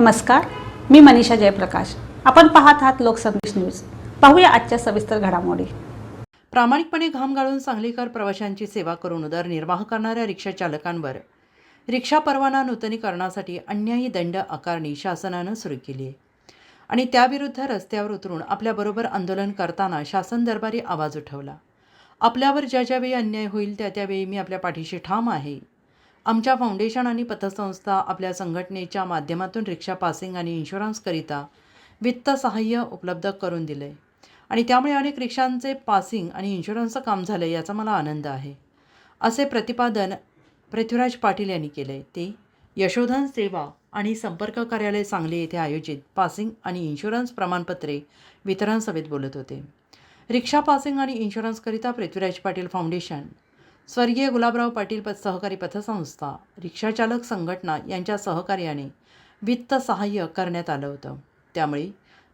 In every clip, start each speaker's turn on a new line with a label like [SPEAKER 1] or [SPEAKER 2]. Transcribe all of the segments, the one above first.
[SPEAKER 1] नमस्कार मी मनीषा जयप्रकाश. आपण पाहत आहात लोकसंदेश न्यूज. पाहूया आजच्या सविस्तर घडामोडी.
[SPEAKER 2] प्रामाणिकपणे घाम गाळून सांगलीकर प्रवाशांची सेवा करून उदरनिर्वाह करणाऱ्या रिक्षा चालकांवर. रिक्षा परवाना नूतनीकरणासाठी अन्यायी दंड आकारणी शासनानं सुरू केली आहे. आणि त्याविरुद्ध रस्त्यावर उतरून आपल्याबरोबर आंदोलन करताना शासन दरबारी आवाज उठवला. आपल्यावर ज्या ज्यावेळी अन्याय होईल त्या त्यावेळी मी आपल्या पाठीशी ठाम आहे. आमच्या फाउंडेशन आणि पतसंस्था आपल्या संघटनेच्या माध्यमातून रिक्षा पासिंग आणि इन्शुरन्सकरिता वित्त सहाय्य उपलब्ध करून दिलं. आहे आणि त्यामुळे अनेक रिक्षांचे पासिंग आणि इन्शुरन्सचं काम झालं याचा मला आनंद आहे. असे प्रतिपादन पृथ्वीराज पाटील यांनी केलं. आहे ते यशोधन सेवा आणि संपर्क कार्यालय सांगली येथे आयोजित पासिंग आणि इन्शुरन्स प्रमाणपत्रे वितरण सभेत बोलत होते. रिक्षा पासिंग आणि इन्शुरन्सकरिता पृथ्वीराज पाटील फाउंडेशन स्वर्गीय गुलाबराव पाटील पथ सहकारी पथसंस्था रिक्षाचालक संघटना यांच्या सहकार्याने वित्त सहाय्य करण्यात आलं होतं. त्यामुळे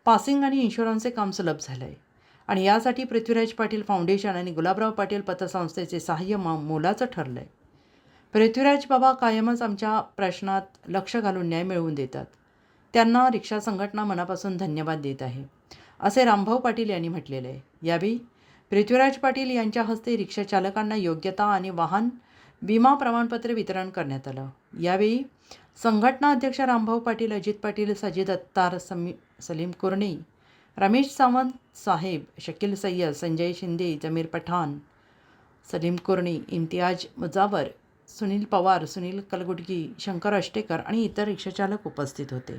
[SPEAKER 2] पासिंग आणि इन्शुरन्सचे काम सुलभ झालं आहे आणि यासाठी पृथ्वीराज पाटील फाउंडेशन आणि गुलाबराव पाटील पतसंस्थेचे सहाय्य मा मोलाचं ठरलं आहे पृथ्वीराज बाबा कायमच आमच्या प्रश्नात लक्ष घालून न्याय मिळवून देतात. त्यांना रिक्षा संघटना मनापासून धन्यवाद देत आहे असे रामभाऊ पाटील यांनी म्हटलेलं आहे. यावेळी पृथ्वीराज पाटील यांच्या हस्ते रिक्षाचालकांना योग्यता आणि वाहन विमा प्रमाणपत्र वितरण करण्यात आलं. यावेळी संघटना अध्यक्ष रामभाऊ पाटील अजित पाटील सजिद अत्तार समी सलीम कुर्णी रमेश सावंत साहेब शकील सय्यद संजय शिंदे जमीर पठाण सलीम कुर्णी इम्तियाज मुजावर सुनील पवार सुनील कलगुडगी शंकर अष्टेकर आणि इतर रिक्षाचालक उपस्थित होते.